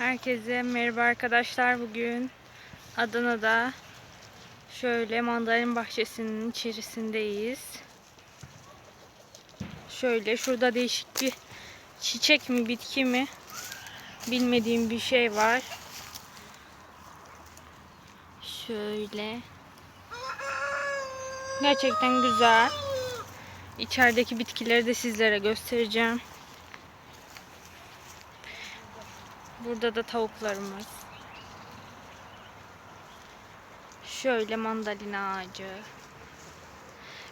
Herkese merhaba arkadaşlar. Bugün Adana'da şöyle mandalin bahçesinin içerisindeyiz. Şöyle şurada değişik bir çiçek mi bitki mi bilmediğim bir şey var. Şöyle. Gerçekten güzel. İçerideki bitkileri de sizlere göstereceğim. Burada da tavuklarımız. Şöyle mandalina ağacı.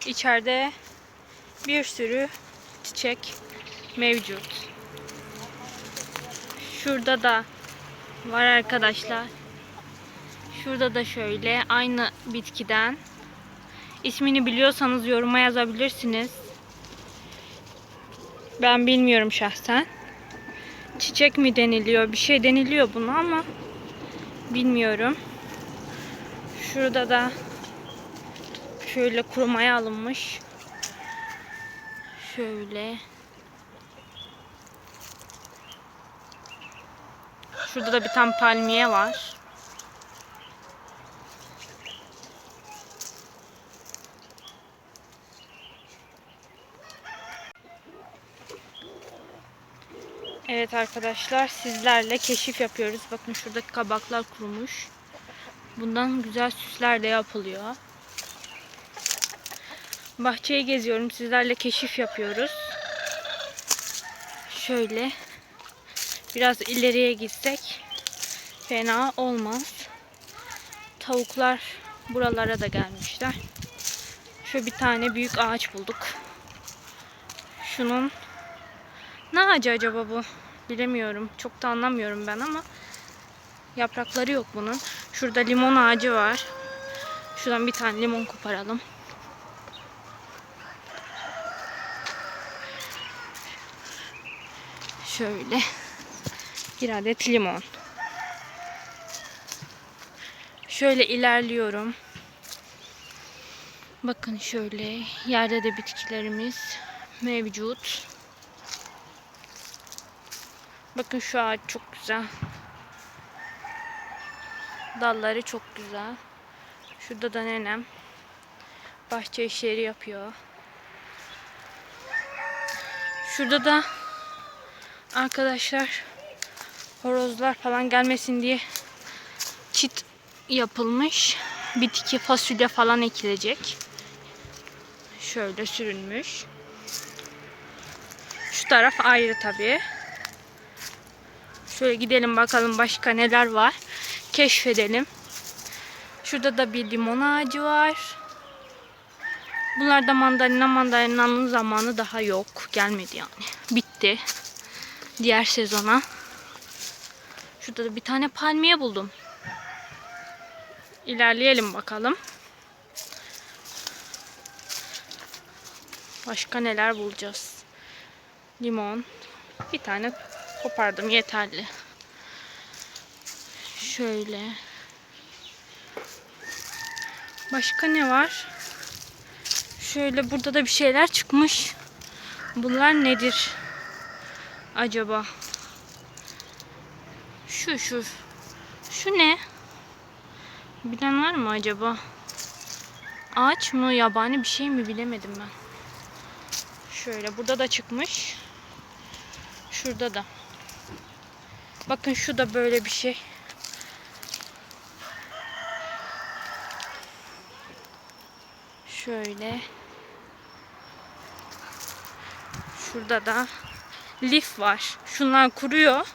İçeride bir sürü çiçek mevcut. Şurada da var arkadaşlar. Şurada da şöyle aynı bitkiden. İsmini biliyorsanız yoruma yazabilirsiniz. Ben bilmiyorum şahsen çiçek mi deniliyor? Bir şey deniliyor buna ama bilmiyorum. Şurada da şöyle kurumaya alınmış. Şöyle. Şurada da bir tane palmiye var. Evet arkadaşlar sizlerle keşif yapıyoruz. Bakın şuradaki kabaklar kurumuş. Bundan güzel süsler de yapılıyor. Bahçeyi geziyorum. Sizlerle keşif yapıyoruz. Şöyle biraz ileriye gitsek fena olmaz. Tavuklar buralara da gelmişler. Şöyle bir tane büyük ağaç bulduk. Şunun ne ağacı acaba bu? Bilemiyorum. Çok da anlamıyorum ben ama yaprakları yok bunun. Şurada limon ağacı var. Şuradan bir tane limon koparalım. Şöyle bir adet limon. Şöyle ilerliyorum. Bakın şöyle yerde de bitkilerimiz mevcut. Bakın şu ağaç çok güzel. Dalları çok güzel. Şurada da nenem bahçe işleri yapıyor. Şurada da arkadaşlar horozlar falan gelmesin diye çit yapılmış. Bitki fasulye falan ekilecek. Şöyle sürülmüş. Şu taraf ayrı tabii. Şöyle gidelim bakalım başka neler var. Keşfedelim. Şurada da bir limon ağacı var. Bunlarda mandalina mandalinanın zamanı daha yok. Gelmedi yani. Bitti. Diğer sezona. Şurada da bir tane palmiye buldum. İlerleyelim bakalım. Başka neler bulacağız? Limon. Bir tane kopardım yeterli. Şöyle. Başka ne var? Şöyle burada da bir şeyler çıkmış. Bunlar nedir? Acaba? Şu şu. Şu ne? Bilen var mı acaba? Ağaç mı? Yabani bir şey mi bilemedim ben. Şöyle burada da çıkmış. Şurada da. Bakın şu da böyle bir şey. Şöyle. Şurada da lif var. Şunlar kuruyor.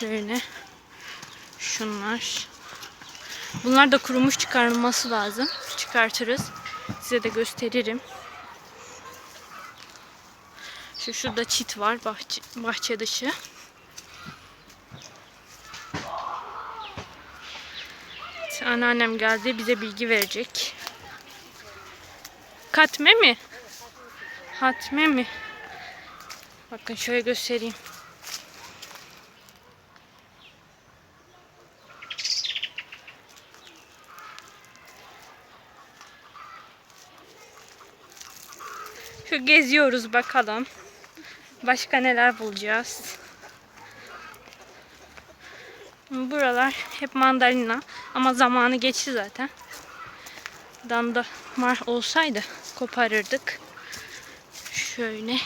Şöyle. Şunlar. Bunlar da kurumuş çıkarılması lazım. Çıkartırız. Size de gösteririm. Şu şurada çit var bahçe, bahçe dışı. Anneannem geldi bize bilgi verecek. Katme mi? Hatme mi? Bakın şöyle göstereyim. Şu geziyoruz bakalım. Başka neler bulacağız? Buralar hep mandalina ama zamanı geçti zaten. Danda mar olsaydı koparırdık. Şöyle.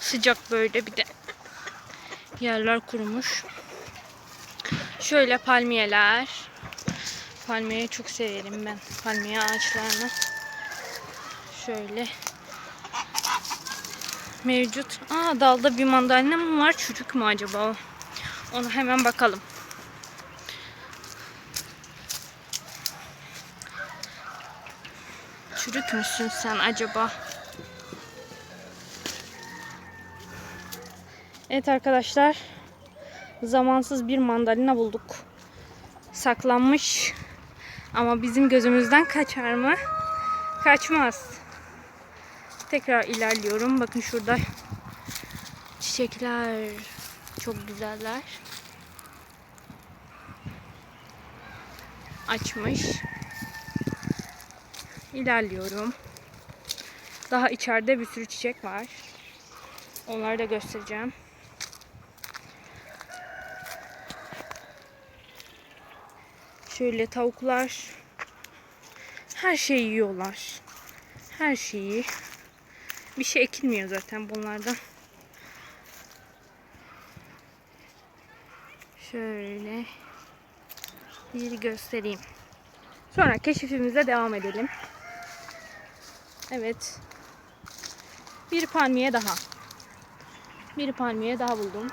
Sıcak böyle bir de yerler kurumuş. Şöyle palmiyeler. Palmiyeyi çok severim ben. Palmiye ağaçlarını. Şöyle mevcut. Aa dalda bir mandalina mı var? Çürük mü acaba o? Onu hemen bakalım. Çürük müsün sen acaba? Evet arkadaşlar. Zamansız bir mandalina bulduk. Saklanmış. Ama bizim gözümüzden kaçar mı? Kaçmaz. Tekrar ilerliyorum. Bakın şurada çiçekler çok güzeller. Açmış. İlerliyorum. Daha içeride bir sürü çiçek var. Onları da göstereceğim. Şöyle tavuklar her şeyi yiyorlar. Her şeyi. Bir şey ekilmiyor zaten bunlardan. Şöyle bir göstereyim. Sonra keşifimize devam edelim. Evet. Bir palmiye daha. Bir palmiye daha buldum.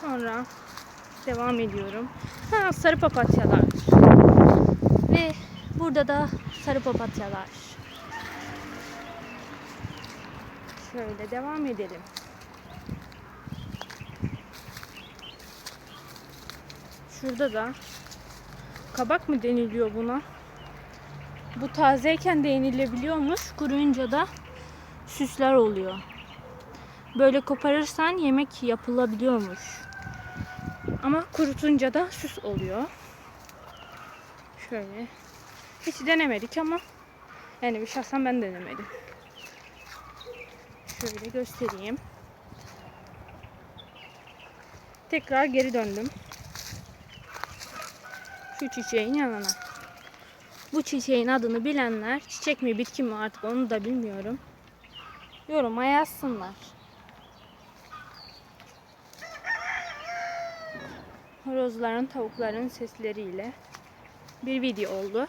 Sonra devam ediyorum. Ha, sarı papatyalar. Ve burada da sarı papatyalar. Şöyle devam edelim. Şurada da kabak mı deniliyor buna? Bu tazeyken de yenilebiliyormuş. Kuruyunca da süsler oluyor. Böyle koparırsan yemek yapılabiliyormuş. Ama kurutunca da süs oluyor. Şöyle. Hiç denemedik ama yani bir şahsen ben denemedim. Şöyle göstereyim. Tekrar geri döndüm. Şu çiçeğin yanına. Bu çiçeğin adını bilenler, çiçek mi bitki mi artık onu da bilmiyorum. Yoruma yazsınlar. Horozların, tavukların sesleriyle bir video oldu.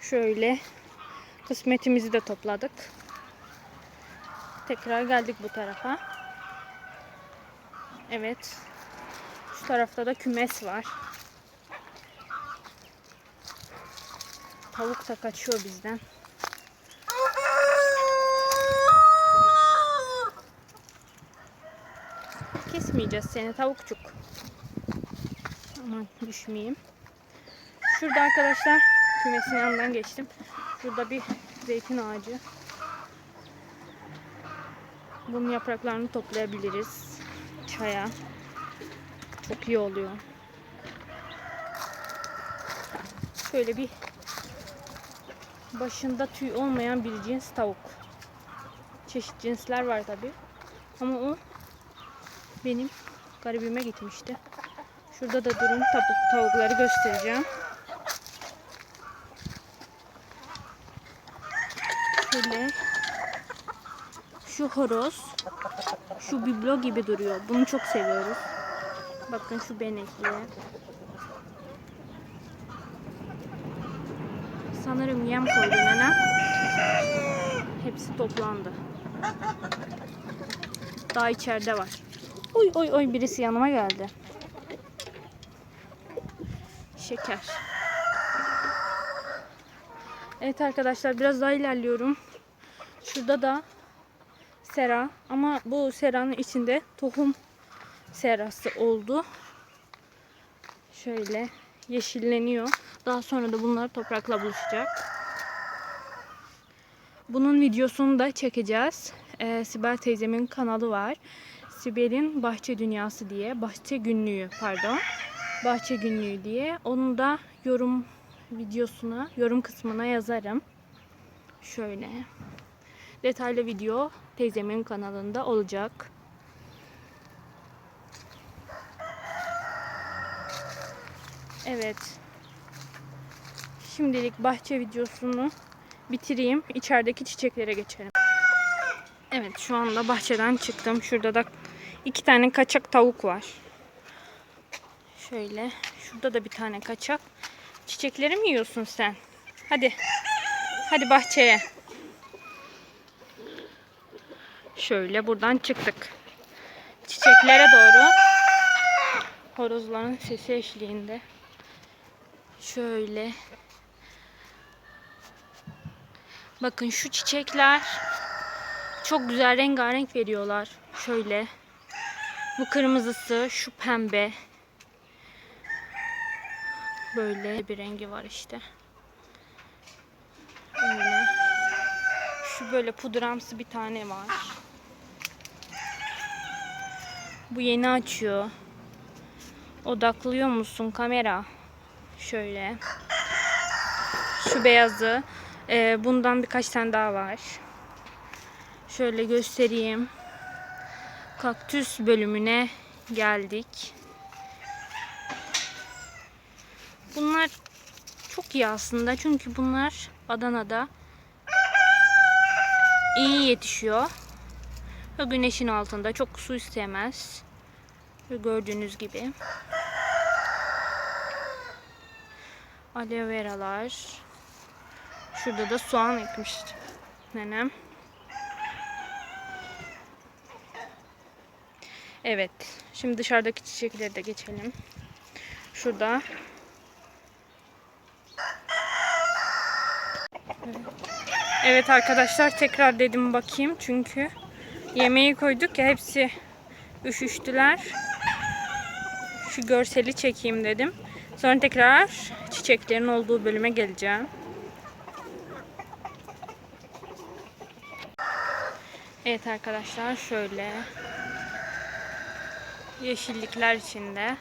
Şöyle kısmetimizi de topladık. Tekrar geldik bu tarafa. Evet. Şu tarafta da kümes var. Tavuk da kaçıyor bizden. Kesmeyeceğiz seni tavukçuk. Aman düşmeyeyim. Şurada arkadaşlar kümesin yanından geçtim. Burada bir zeytin ağacı. Bunun yapraklarını toplayabiliriz. Çaya. Çok iyi oluyor. Şöyle bir başında tüy olmayan bir cins tavuk. Çeşit cinsler var tabi. Ama o benim garibime gitmişti. Şurada da durun tavuk, tavukları göstereceğim. Şöyle şu horoz şu biblo gibi duruyor. Bunu çok seviyoruz. Bakın şu benekli. Sanırım yem koydu nenem. Hepsi toplandı. Daha içeride var. Oy oy oy birisi yanıma geldi. Şeker. Evet arkadaşlar biraz daha ilerliyorum. Şurada da sera ama bu seranın içinde tohum serası oldu. Şöyle yeşilleniyor. Daha sonra da bunlar toprakla buluşacak. Bunun videosunu da çekeceğiz. Ee, Sibel teyzemin kanalı var. Sibel'in Bahçe Dünyası diye. Bahçe Günlüğü pardon. Bahçe Günlüğü diye. Onu da yorum videosuna, yorum kısmına yazarım. Şöyle. Detaylı video teyzemin kanalında olacak. Evet. Şimdilik bahçe videosunu bitireyim. İçerideki çiçeklere geçelim. Evet şu anda bahçeden çıktım. Şurada da iki tane kaçak tavuk var. Şöyle. Şurada da bir tane kaçak. Çiçekleri mi yiyorsun sen? Hadi. Hadi bahçeye. Şöyle buradan çıktık. Çiçeklere doğru. Horozların sesi eşliğinde. Şöyle. Bakın şu çiçekler çok güzel rengarenk veriyorlar. Şöyle. Bu kırmızısı, şu pembe. Böyle bir rengi var işte. Böyle. Şu böyle pudramsı bir tane var. Bu yeni açıyor. Odaklıyor musun kamera? Şöyle. Şu beyazı. Ee, bundan birkaç tane daha var. Şöyle göstereyim. Kaktüs bölümüne geldik. Bunlar çok iyi aslında çünkü bunlar Adana'da iyi yetişiyor. Ve güneşin altında çok su istemez. Gördüğünüz gibi. Aloe veralar. Şurada da soğan ekmiş nenem. Evet. Şimdi dışarıdaki çiçekleri de geçelim. Şurada. Evet arkadaşlar tekrar dedim bakayım çünkü yemeği koyduk ya hepsi üşüştüler. Şu görseli çekeyim dedim. Sonra tekrar çiçeklerin olduğu bölüme geleceğim. Evet arkadaşlar şöyle yeşillikler içinde.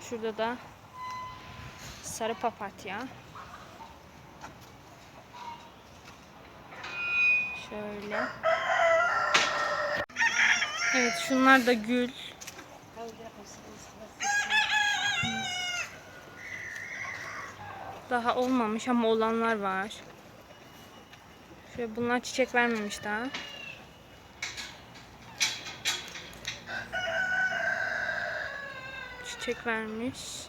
Şurada da sarı papatya. Şöyle. Evet şunlar da gül. Daha olmamış ama olanlar var. Şöyle bunlar çiçek vermemiş daha. Çiçek vermiş.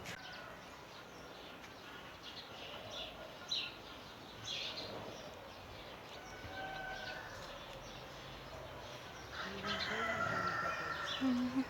嗯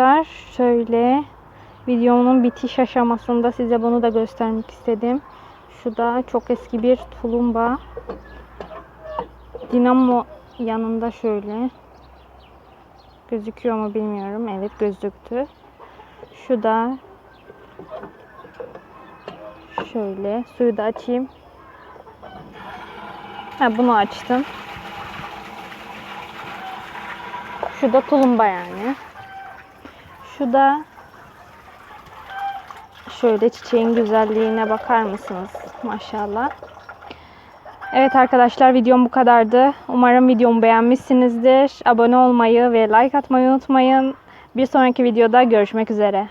Arkadaşlar şöyle videomun bitiş aşamasında size bunu da göstermek istedim. Şu da çok eski bir tulumba. Dinamo yanında şöyle. Gözüküyor mu bilmiyorum. Evet gözüktü. Şu da şöyle suyu da açayım. Ha, bunu açtım. Şu da tulumba yani. Şu da şöyle çiçeğin güzelliğine bakar mısınız? Maşallah. Evet arkadaşlar videom bu kadardı. Umarım videomu beğenmişsinizdir. Abone olmayı ve like atmayı unutmayın. Bir sonraki videoda görüşmek üzere.